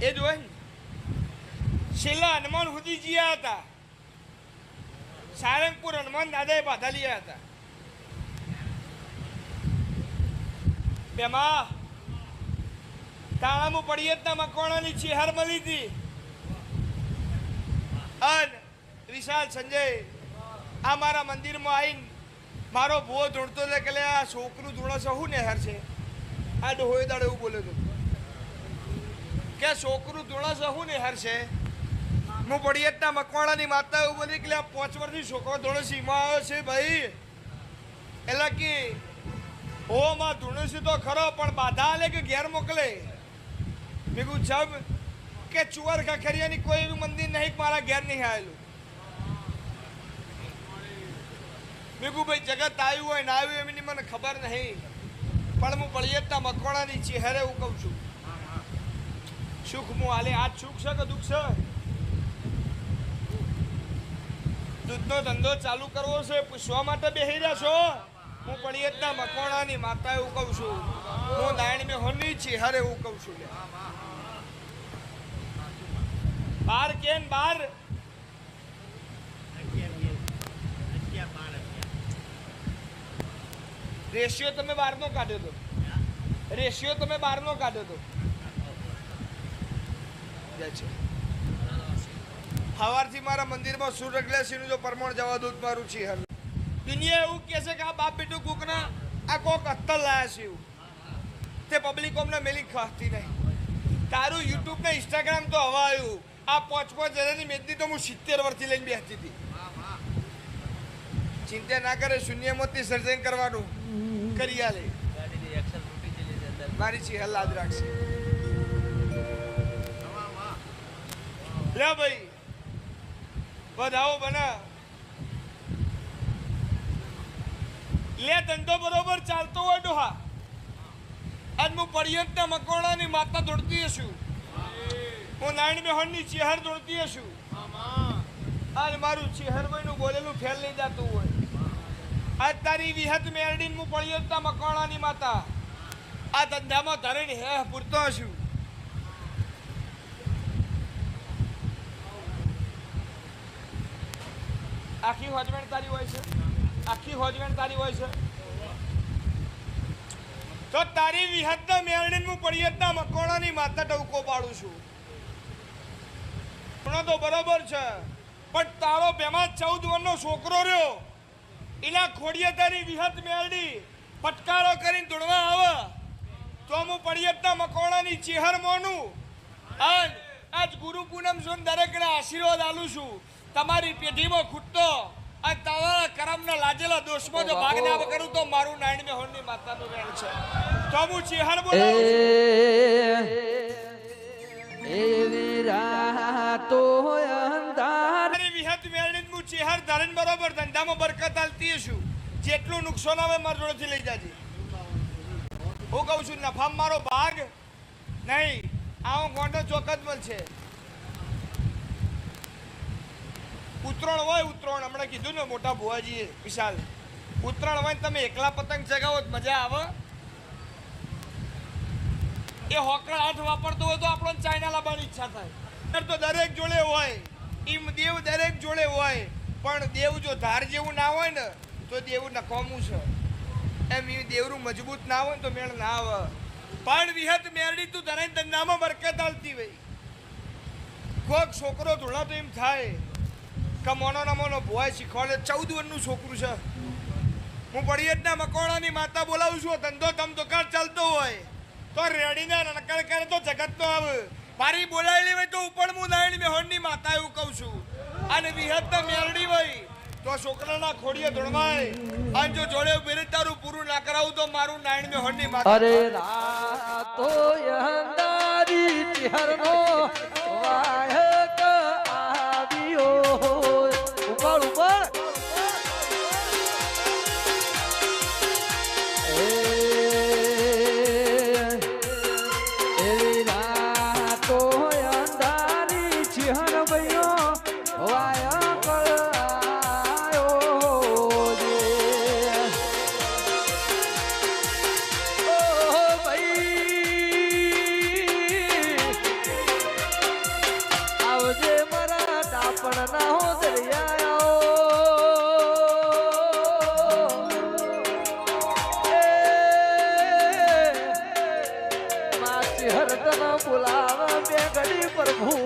એ જ હોય છેલ્લા હનુમાન સુધી જીયા હતા. સારંગપુર હનુમાન દાદાએ બાધા લીયા હતા. બેમાં તાણામાં પડી જ મકવાણાની ચિહાર મળી હતી. વિશાલ સંજય, આ મારા મંદિરમાં આવીને મારો ભૂવો ધૂણતો એટલે કે આ છોકરું ધૂણો હું શું નેહર છે આ ડોહોય દાડે એવું બોલ્યો તું. કે છોકરું ધોળા સહુ ને હર છે હું પડિયતના મકવાણાની માતા એવું બની કે આ પાંચ વર્ષથી છોકરો ધૂણો સીમા આવ્યો છે ભાઈ. એટલે કે ઓ માં, ધૂણો તો ખરો, પણ બાધા આલે કે ઘેર મોકલે? ભેગું જબ કે ચુવાર ખખરિયાની કોઈ એવું મંદિર નહીં મારા ઘેર નહીં આવેલું. ભેગું ભાઈ, જગત આવ્યું હોય ના આવ્યું એમની મને ખબર નહીં. પણ હું પળિયતના મકવાણાની ચહેરે હું કહું છું. સુખ હું હાલે આજ સુખ છે કે દુઃખ છે? દૂધનો ધંધો ચાલુ કરવો છે, પૂછવા માટે બેસી રહ્યા છો? હું પળિયતના મકવાણાની માતા એવું કહું છું. હું નારાયણ મેં હોની ચહેરે એવું કહું છું. બાર કેન બાર? રેશિયો તમે બારનો કાઢ્યો તો. રેશિયો તમે બારનો કાઢ્યો તો. જાય છે. સવારથી મારા મંદિરમાં સૂર્યગ્લાસીનું જો પરમણ જવા દૂધ મારું છે હાલ દુનિયા એવું કહે છે કે આ બાપ બેટું કોકના આ કોક અત્તર લાયા છે એવું. તે પબ્લિક અમને મેલી ખાતી નહીં. તારું યુટ્યુબ ને ઇન્સ્ટાગ્રામ તો હવા આવ્યું. આ પાંચ પાંચ હજારની મેદની તો હું સિત્તેર વર્ષથી લઈને બેસતી હતી. ચિંતા ના કરે શૂન્યમાંથી સર્જન કરવાનું. કરી આલે. મારી છે હલ્લાદ રાખશે લે ભાઈ વધાવો બના. લે, ધંધો બરોબર ચાલતો હોય ડોહા. આજ હું પર્યટના મકોડાની માતા દોડતી હશું. હું નારાયણ બેહોનની ચેહર દોડતી હશું. આજ મારું ચેહરભાઈનું બોલેલું ફેલ નહીં જતું હોય. આજ તારી વિહત મેરડીને હું પળિયતના મકવાણાની માતા. આ ધંધામાં ધરણ હે, પૂરતો છું આખી હોજવેણ તારી હોય છે. આખી હોજવેણ તારી હોય છે. તો તારી વિહતના મેળણી હું પડિયતના મકોણાની માતા ટવકો પાડું છું. પણ તો બરોબર છે. પણ તારો બેમાં ચૌદ વર્ષનો છોકરો રહ્યો. એના ખોડીએ તારી વિહત મેળડી ફટકારો કરીને દોડવા આવે. તો હું પડિયતના મકોડાની ચેહર મોનું. આજ ગુરુ પૂનમ સુન દરેકને આશીર્વાદ આલું છું. તમારી પેઢીમાં ખૂટતો અને તમારા કરમના લાજેલા દોષમાં જો ભાગના કરું તો મારું નારાયણ મેહોરની માતાનું વેણ છે. તો હું ચિહણ બોલાવું છું. અંધાર. મારી વિહત મેળવીને હું ચેહર ધરણ બરોબર ધંધામાં બરકત આલતી જેટલું નુકસાન આવે મારા જોડેથી લઈ જાજે. હું કહું છું નફામાં મારો ભાગ નહીં. આવો ગોંડો ચોક જ ઉત્તરાયણ હોય, ઉત્તરાયણ હમણાં કીધું ને મોટા ભુવાજીએ, વિશાલ. ઉત્તરાયણ હોય તમે એકલા પતંગ ચગાવો મજા આવે. એ હોકળ હાથ વાપરતો હોય તો આપણને ચાઇના લાવવાની ઈચ્છા થાય. તો દરેક જોડે હોય. ઈમ દેવ દરેક જોડે હોય. પણ દેવ જો ધાર જેવું ના હોય ને, તો દેવું નકામું છે. એમ એ દેવરું મજબૂત ના હોય તો મેળ ના આવે. પણ વિહત મેરડી તું ધરાઈ ધંધામાં બરકત આવતી હોય કોક છોકરો ધોળા તો એમ થાય. કે મોનો ભોય શીખવાડે. ચૌદ વર્ષનું છોકરું છે. હું પડિયતના મકોડાની માતા બોલાવું છું. ધંધો તમ દુકાન ચાલતો હોય. તો રેડીને રણકળ કરે તો જગત નો આવે. મારી બોલાયેલી હોય તો ઉપર હું નાયણી મેહોણની માતા એવું કહું છું. અને વિહત મેરડી હોય. તો છોકરાના ખોડીએ ધોળવાય. અને જો જોડે ઊભી તારું પૂરું ના કરાવું તો મારું નાયણ મેહોણની માતા અરે રાતો અંધારી ચહેરનો प्रभु